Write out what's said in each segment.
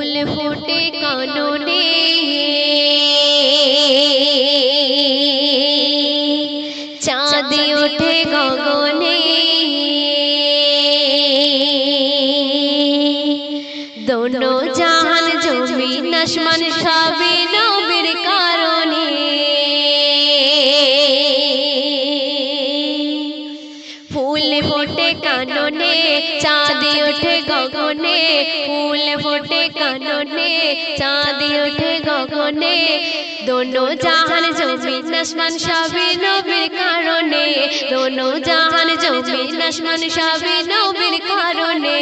ফুল ফোটে কাননে। চাঁদ ওঠে গগনে। দোনো জাহান জমিন আসমান সবে কাননে চাঁদ ওঠে গগনে ফুল ফোটে কাননে চাঁদ ওঠে গগনে দোনো জাহান জমিন আসমান সবে নবীর কারণে দোনো জাহান জমিন আসমান সবে নবীর কারণে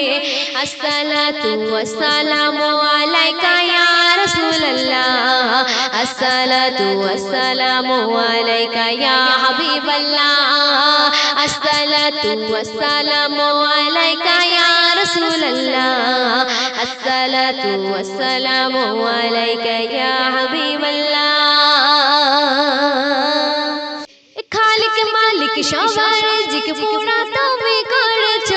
আসসালাতু ওয়াসসালামু আলাইকা ইয়া রাসূলুল্লাহ আসসালাতু ওয়াসসালামু আলাইকা ইয়া হাবিবাল্লাহ আসসালাতু ওয়াসসালামু আলাইকা ইয়া রাসূলুল্লাহ আসসালাতু ওয়াসসালামু আলাইকা ইয়া হাবিবাল্লাহ খালিক মালিক সবার জিক পুরা তুমি করেছ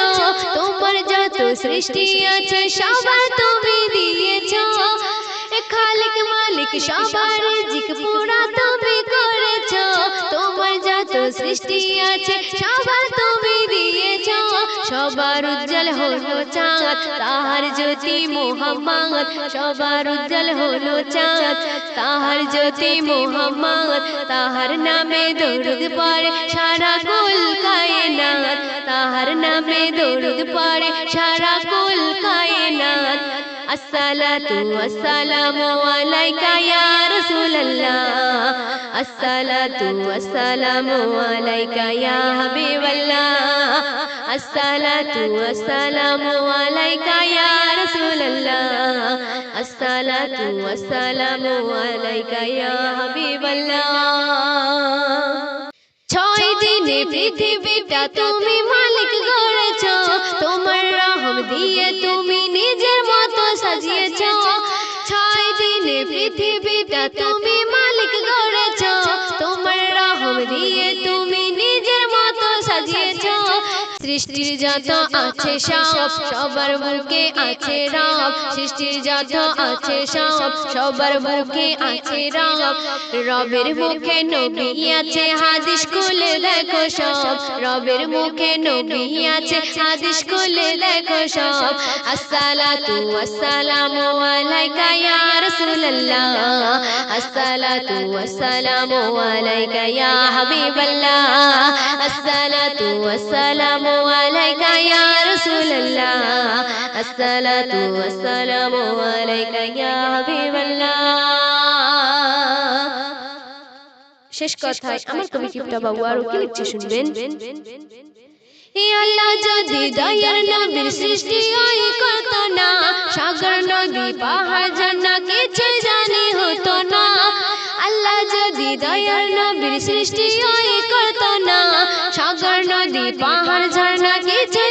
তোমার যত সৃষ্টি আছে সবার তুমি দিয়েছ খালিক মালিক সবার জিক পুরা তুমি করেছ তোমার যত সৃষ্টি আছে সবার তুমি দিয়েছ সবার উজ্জ্বল হলো চাঁদ, তাহার জ্যোতি মোহাম্মদ। সবার উজ্জ্বল হলো চাঁদ, তাহার জ্যোতি মোহাম্মদ। তাহার নামে দরুদ পড়ে সারা কুল কায়নাত তাহার নামে দরুদ পড়ে সারা কুল কায়নাত আসসালাতু ওয়াসসালামু আলাইকা ইয়া ছয় দিনে পৃথিবীটা তুমি মালিক তোমার রহম দিয়ে তুমি নিজের মতো সাজিয়েছ। ছয় দিনে পৃথিবীটা তুমি সৃষ্টির যত আছে সব, সবার বুকে আছে রব সৃষ্টির যত আছে সব, সবার বুকে আছে রব রবের মুখে নবী আছে, হাদিস খুলে দেখো সব। রবের মুখে নবী আছে, হাদিস খুলে দেখো সব। আসসালাতু ওয়াসসালামু আলাইকা ইয়া রাসূলুল্লাহ আসসালাতু ওয়াসসালামু আলাইকা ইয়া হাবিবাল্লাহ আসসালাতু ওয়াসসালামু আলাইকা ইয়া রাসূলুল্লাহ আসসালাতু ওয়াসসালামু আলাইকা ইয়া হাবিবাল্লাহ শেষ কথায় আমার কবি কিপটা বাবু আরও কি লিখছে শুনবেন। হে আল্লাহ যদি দয়ার নবীর সৃষ্টি ওই করত না সাগর নদী পাহাড় দয়ার নবীর সৃষ্টি সাগর নদী পাহাড় ঝর্ণা কিছু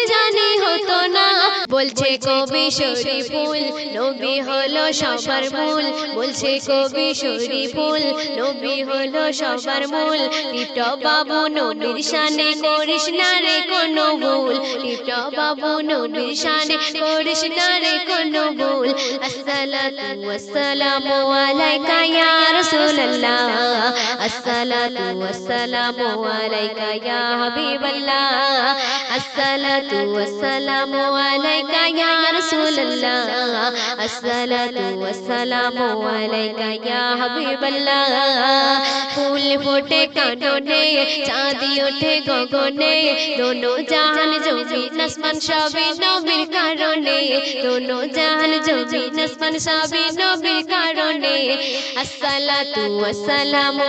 বলছে কবি শরীফুল নবী হলো সবার মূল। বলছে কবি শরীফুল নবী হলো সবার মূল। টিপ বাবু নবীর শানে করিস না রে কোনো ভুল। টিপ বাবু নবীর শানে করিস না রে কোনো ভুল। আসসালাতু ওয়াসসালামু আলাইকা ইয়া রাসূলুল্লাহ। আসসালাতু ওয়াসসালামু আলাইকা ইয়া হাবিবাল্লাহ। আসসালাতু ওয়াসসালামু আলাইকা ইয়া রাসূলুল্লাহ আসসালাতু ওয়াসসালামু আলাইকা ইয়া হাবিবাল্লাহ ফুল ফোটে কাননে চাঁদি ওঠে গগনে দোনো জাহান জমিন আসমান সবে নবীর কারণে দোনো জাহান জমিন আসমান সবে নবীর কারণে আসসালাতু ওয়াসসালামু